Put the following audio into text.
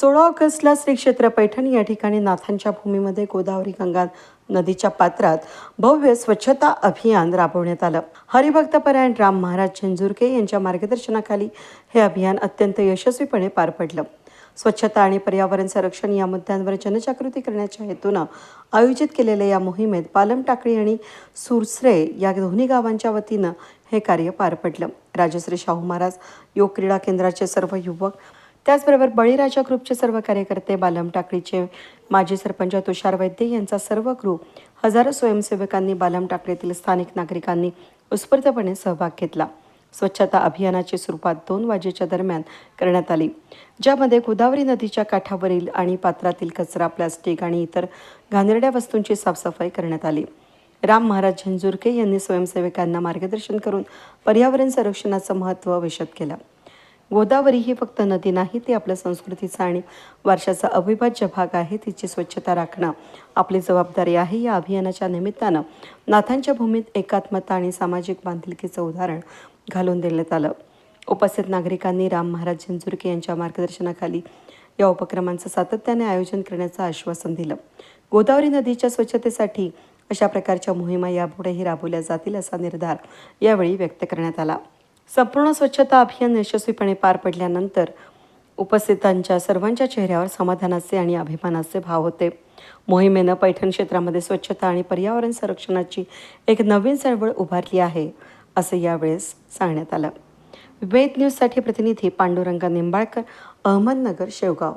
सोळा ऑगस्टला श्री क्षेत्र पैठण या ठिकाणी नाथांच्या भूमीमध्ये गोदावरी गंगा नदीच्या पात्रात भव्य स्वच्छता अभियान राबवण्यात आलं. हरिभक्तपरायण राम महाराज झेंझुरके यांच्या मार्गदर्शनाखाली हे अभियान अत्यंत यशस्वीपणे पार पडलं. स्वच्छता आणि पर्यावरण संरक्षण या मुद्द्यांवर जनजागृती करण्याच्या हेतूनं आयोजित केलेल्या या मोहिमेत पालम टाकळी आणि सुरसरे या दोन्ही गावांच्या वतीनं हे कार्य पार पडलं. राजश्री शाहू महाराज योग क्रीडा केंद्राचे सर्व युवक त्याचबरोबर बळीराजा ग्रुपचे सर्व कार्यकर्ते बालम टाकळीचे माजी सरपंच तुषार वैद्य यांचा सर्व ग्रुप हजारो स्वयंसेवकांनी बालम टाकळीतील स्थानिक नागरिकांनी उत्स्फूर्तपणे सहभाग घेतला. स्वच्छता अभियानाची सुरुवात दोन वाजेच्या दरम्यान करण्यात आली. ज्यामध्ये गोदावरी नदीच्या काठावरील आणि पात्रातील कचरा प्लास्टिक आणि इतर घाणेरड्या वस्तूंची साफसफाई करण्यात आली. राम महाराज झंझुरके यांनी स्वयंसेवकांना मार्गदर्शन करून पर्यावरण संरक्षणाचं महत्त्व विशद केलं. गोदावरी ही फक्त नदी नाही ती आपल्या संस्कृतीचा आणि वारशाचा अविभाज्य भाग आहे. तिची स्वच्छता राखणं आपली जबाबदारी आहे. या अभियानाच्या निमित्तानं नाथांच्या भूमीत एकात्मता आणि सामाजिक बांधिलकीचं उदाहरण घालून देण्यात आलं. उपस्थित नागरिकांनी राम महाराज झंझुरके यांच्या मार्गदर्शनाखाली या उपक्रमांचं सातत्याने आयोजन करण्याचं आश्वासन दिलं. गोदावरी नदीच्या स्वच्छतेसाठी अशा प्रकारच्या मोहिमा यापुढेही राबवल्या जातील असा निर्धार यावेळी व्यक्त करण्यात आला. संपूर्ण स्वच्छता अभियान यशस्वीपणे पार पडल्यानंतर उपस्थितांच्या सर्वांच्या चेहऱ्यावर समाधानाचे आणि अभिमानाचे भाव होते. मोहिमेनं पैठण क्षेत्रामध्ये स्वच्छता आणि पर्यावरण संरक्षणाची एक नवीन चळवळ उभारली आहे असं यावेळेस सांगण्यात आलं. वेद न्यूजसाठी प्रतिनिधी पांडुरंग निंबाळकर अहमदनगर शेवगाव.